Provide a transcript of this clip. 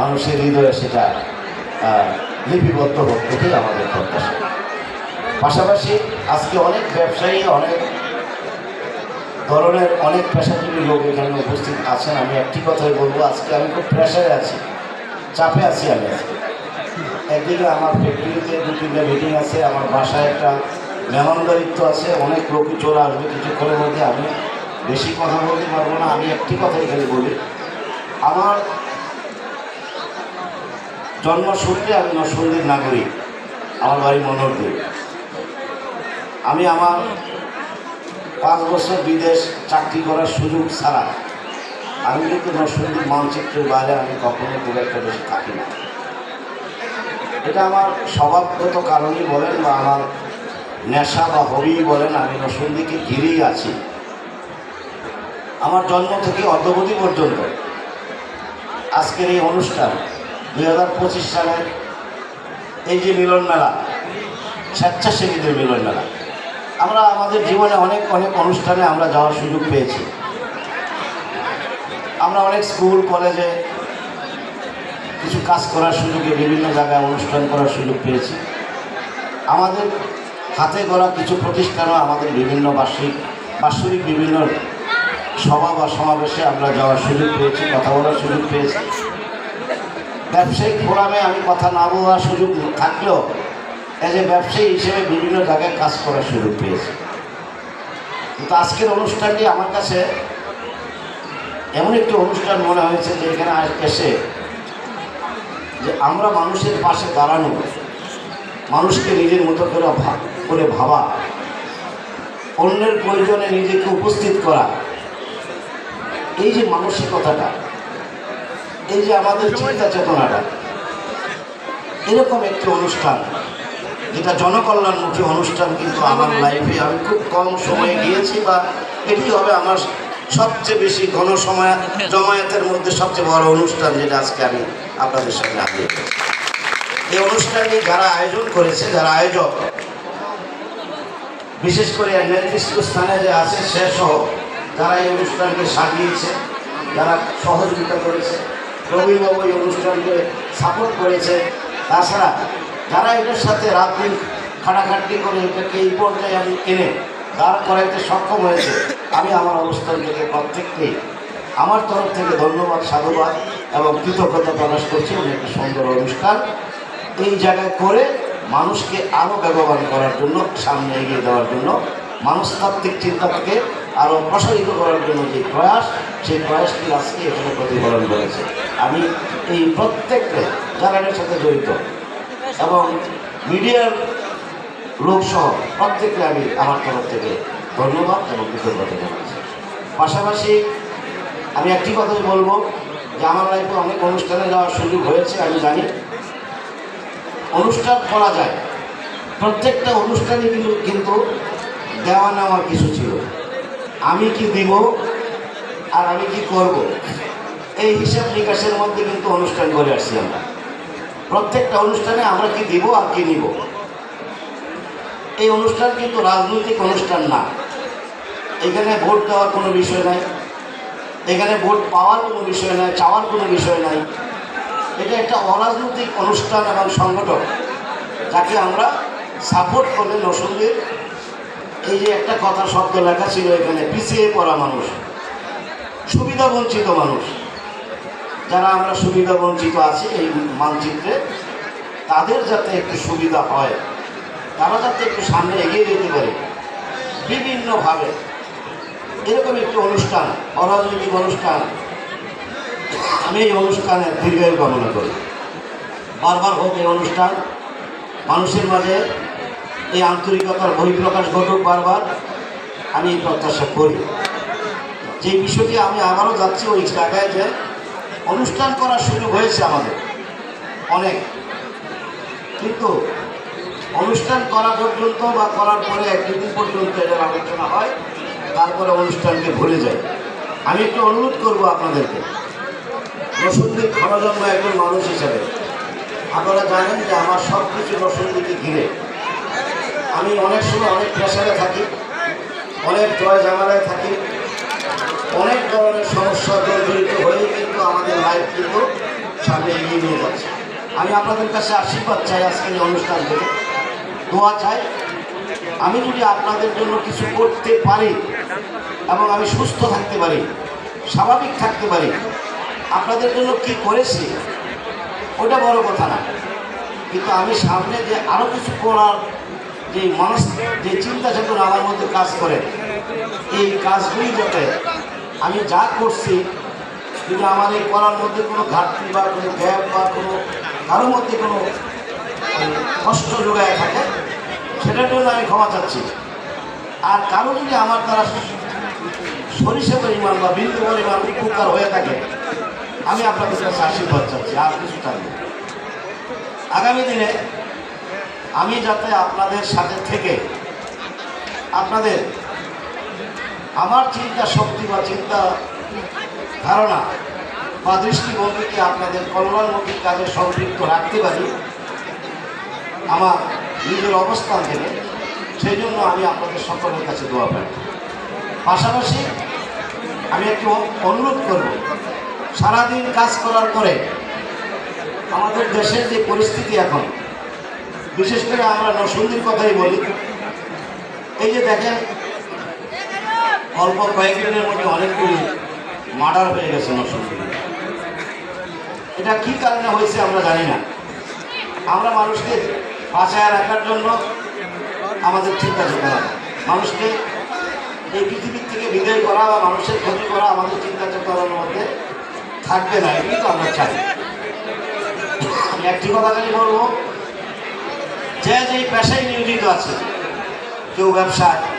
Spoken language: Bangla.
মানুষের হৃদয়ে সেটা লিপিবদ্ধ হোক এটাই আমাদের প্রত্যাশা। পাশাপাশি আজকে অনেক ব্যবসায়ী, অনেক ধরনের অনেক পেশাজীবী লোক এখানে উপস্থিত আছেন। আমি একটি কথাই বলব, আজকে আমি খুব প্রেশারে আছি, চাপে আছি আমি আজকে। একদিকে আমার ফ্যাক্টরিতে দু তিনটা মিটিং আছে, আমার বাসায় একটা মেহমানদারিত্ব আছে, অনেক লোকই চলে আসবে, কিছুক্ষণের মধ্যে আমি বেশি কথা বলতে পারব না, আমি একটি কথাই খালি বলি, আমার জন্মসূত্রে আমি নরসিংদীর নাগরিক। আমার বাড়ি মনোরদ্বীপ আমি আমার পাঁচ বছর বিদেশ চাকরি করার সুযোগ ছাড়া আমি কিন্তু নরসিংদীর মানচিত্রের বাইরে আমি কখনো খুব একটা বেশি থাকি না। এটা আমার স্বভাবগত কারণই বলেন বা আমার নেশা বা হবি বলেন, আমি নরসিংদীকে ঘিরেই আছি। আমার জন্ম থেকে অদ্যবধি পর্যন্ত আজকের এই অনুষ্ঠান দুই হাজার পঁচিশ সালের এই যে মিলন মেলা, স্বেচ্ছাসেবীদের মিলন মেলা, আমরা আমাদের জীবনে অনেক অনেক অনুষ্ঠানে আমরা যাওয়ার সুযোগ পেয়েছি। আমরা অনেক স্কুল, কলেজে কিছু কাজ করার সুযোগে, বিভিন্ন জায়গায় অনুষ্ঠান করার সুযোগ পেয়েছি। আমাদের হাতে গড়া কিছু প্রতিষ্ঠানও আমাদের বিভিন্ন বার্ষিক, বাৎসরিক বিভিন্ন সভা বা সমাবেশে আমরা যাওয়ার সুযোগ পেয়েছি, কথা বলার সুযোগ পেয়েছি। ব্যবসায়িক ফোরামে আমি কথা না বলার সুযোগ থাকলেও এজ এ ব্যবসায়ী হিসেবে বিভিন্ন জায়গায় কাজ করার সুযোগ পেয়েছি। কিন্তু আজকের অনুষ্ঠানটি আমার কাছে এমন একটি অনুষ্ঠান মনে হয়েছে যে এখানে এসে যে আমরা মানুষের পাশে দাঁড়ানো, মানুষকে নিজের মতো করে করে ভাবা, অন্যের প্রয়োজনে নিজেকে উপস্থিত করা, এই যে মানসিকতাটা এই যে আমাদের চিন্তা চেতনাটা, এরকম একটি অনুষ্ঠান যেটা জনকল্যাণমুখী অনুষ্ঠান কিন্তু আমার লাইফে আমি খুব কম সময়ে গিয়েছি বা এটি হবে আমার সবচেয়ে বেশি ঘন সময়, জমায়েতের মধ্যে সবচেয়ে বড় অনুষ্ঠান যেটা আজকে আমি আপনাদের সামনে হাজির এই অনুষ্ঠানটি যারা আয়োজন করেছে, যারা আয়োজক, বিশেষ করে নির্দিষ্ট স্থানে যে আছে, সে সহ যারা এই অনুষ্ঠানকে সাজিয়েছে, যারা সহযোগিতা করেছে রবিবাবু এই অনুষ্ঠানকে সাপোর্ট করেছে। তাছাড়া যারা এটার সাথে রাত দিন খাটাখাটনি করে এটাকে এই পর্যায়ে আমি এনে দাঁড় করাইতে সক্ষম হয়েছে, আমি আমার অবস্থান থেকে প্রত্যেককেই আমার তরফ থেকে ধন্যবাদ, সাধুবাদ এবং কৃতজ্ঞতা প্রকাশ করছি। একটা সুন্দর অনুষ্ঠান এই জায়গায় করে মানুষকে আরও ব্যবহার করার জন্য, সামনে এগিয়ে দেওয়ার জন্য, মানুষতাত্ত্বিক চিন্তাকে আরও প্রসারিত করার জন্য যে প্রয়াস, সেই প্রয়াসটি আজকে এখানে প্রতিফলন করেছে। আমি এই প্রত্যেককে যারা এর সাথে জড়িত এবং মিডিয়ার লোকসহ প্রত্যেককে আমি আমার তরফ থেকে ধন্যবাদ এবং কৃতজ্ঞতা জানাচ্ছি। পাশাপাশি আমি একটি কথাই বলব যে আমার লাইফে অনেক অনুষ্ঠানে যাওয়ার সুযোগ হয়েছে, আমি জানি। অনুষ্ঠান করা যায়। প্রত্যেকটা অনুষ্ঠানে কিন্তু কিন্তু দেওয়া নেওয়ার কিছু ছিল। আমি কি দিব আর আমি কি করব? এই হিসাব নিকাশের মধ্যে কিন্তু অনুষ্ঠান করে আসছি আমরা। প্রত্যেকটা অনুষ্ঠানে আমরা কি দিব আর কি নিব? এই অনুষ্ঠান কিন্তু রাজনৈতিক অনুষ্ঠান না। এখানে ভোট দেওয়ার কোনো বিষয় নাই। এখানে ভোট পাওয়ার কোনো বিষয় নাই, চাওয়ার কোনো বিষয় নাই। এটা একটা অরাজনৈতিক অনুষ্ঠান এবং সংগঠন, যাকে আমরা সাপোর্ট করলে নসুন্দের এই যে একটা কথা শব্দ লেখা ছিল এখানে, পিছিয়ে পড়া মানুষ, সুবিধা বঞ্চিত মানুষ। যারা আমরা সুবিধা বঞ্চিত আছি এই মানচিত্রে, তাদের যাতে একটু সুবিধা হয়, তারা যাতে একটু সামনে এগিয়ে যেতে পারে। বিভিন্নভাবে, এরকম একটি অনুষ্ঠান, অরাজনৈতিক অনুষ্ঠান, আমি এই অনুষ্ঠানের দীর্ঘায়ু কামনা করি। বারবার হোক এই অনুষ্ঠান, মানুষের মাঝে এই আন্তরিকতার বহিঃপ্রকাশ ঘটুক বারবার, আমি এই প্রত্যাশা করি। যে বিষয়টি আমি আবারও যাচ্ছি, ওই জায়গায় যে অনুষ্ঠান করার সুযোগ হয়েছে আমাদের অনেক। কিন্তু অনুষ্ঠান করা পর্যন্ত বা করার পরে এক দুদিন পর্যন্ত এটার আলোচনা হয়, তারপরে অনুষ্ঠানকে ভুলে যায় আমি একটু অনুরোধ করব আপনাদেরকে রসুনদ্বীপ ক্ষণজন্ম একজন মানুষ হিসাবে। আপনারা জানেন যে আমার সব কিছু রসুনদ্বীপকে ঘিরে। আমি অনেক সময় অনেক প্রেশারে থাকি, অনেক জয় জামালায় থাকি, অনেক ধরনের সমস্যা জড়িত হয়ে কিন্তু আমাদের লাইফ কিন্তু সামনে এগিয়ে নিয়ে যাচ্ছে। আমি আপনাদের কাছে আশীর্বাদ চাই আজকের এই অনুষ্ঠান থেকে। দোয়া চাই, আমি যদি আপনাদের জন্য কিছু করতে পারি এবং আমি সুস্থ থাকতে পারি, স্বাভাবিক থাকতে পারি, আপনাদের জন্য কি করেছি, ওটা বড় কথা না। কিন্তু আমি সামনে যে আরও কিছু করার যে মানুষ, যে চিন্তা চেতনা আমার মধ্যে কাজ করে, এই কাজগুলি যাতে আমি যা করছি, যদি আমার এই করার মধ্যে কোনো ঘাটতি বা কোনো গ্যাপ বা কোনো কারোর মধ্যে কোনো কষ্ট যোগায় থাকে, সেটার জন্য আমি ক্ষমা চাচ্ছি। আর কারও যদি আমার দ্বারা সরিষা পরিমাণ বা বিন্দু পরিমাণ উপকার হয়ে থাকে, আমি আপনাদের কাছে আশীর্বাদ চাচ্ছি, আর কিছু চাই আগামী দিনে আমি যাতে আপনাদের সাথে থেকে, আপনাদের আমার চিন্তা শক্তি বা চিন্তা ধারণা বা দৃষ্টিভঙ্গিকে আপনাদের কল্যাণমুখী কাজে সম্পৃক্ত রাখতে পারি, আমার নিজের অবস্থান থেকে, সেই জন্য আমি আপনাদের সকলের কাছে দোয়া পাই পাশাপাশি আমি একটু অনুরোধ করব, সারাদিন কাজ করার পরে আমাদের দেশের যে পরিস্থিতি এখন বিশেষ করে আমরা নসুন্দির কথাই বলি। এই যে দেখেন, অল্প কয়েকদিনের মধ্যে অনেকগুলি মার্ডার হয়ে গেছে নসুন্দি এটা কি কারণে হয়েছে আমরা জানি না। আমরা মানুষকে বাঁচায় রাখার জন্য আমাদের চিন্তা চেতনা মানুষকে এই পৃথিবীর থেকে বিদায় করা বা মানুষের ক্ষতি করা আমাদের চিন্তা চেতনার মধ্যে থাকবে না, এটাই তো আমরা চাই। একটি কথা খালি বলব যে যেই পেশায় নিয়োজিত আছে কেউ ব্যবসায়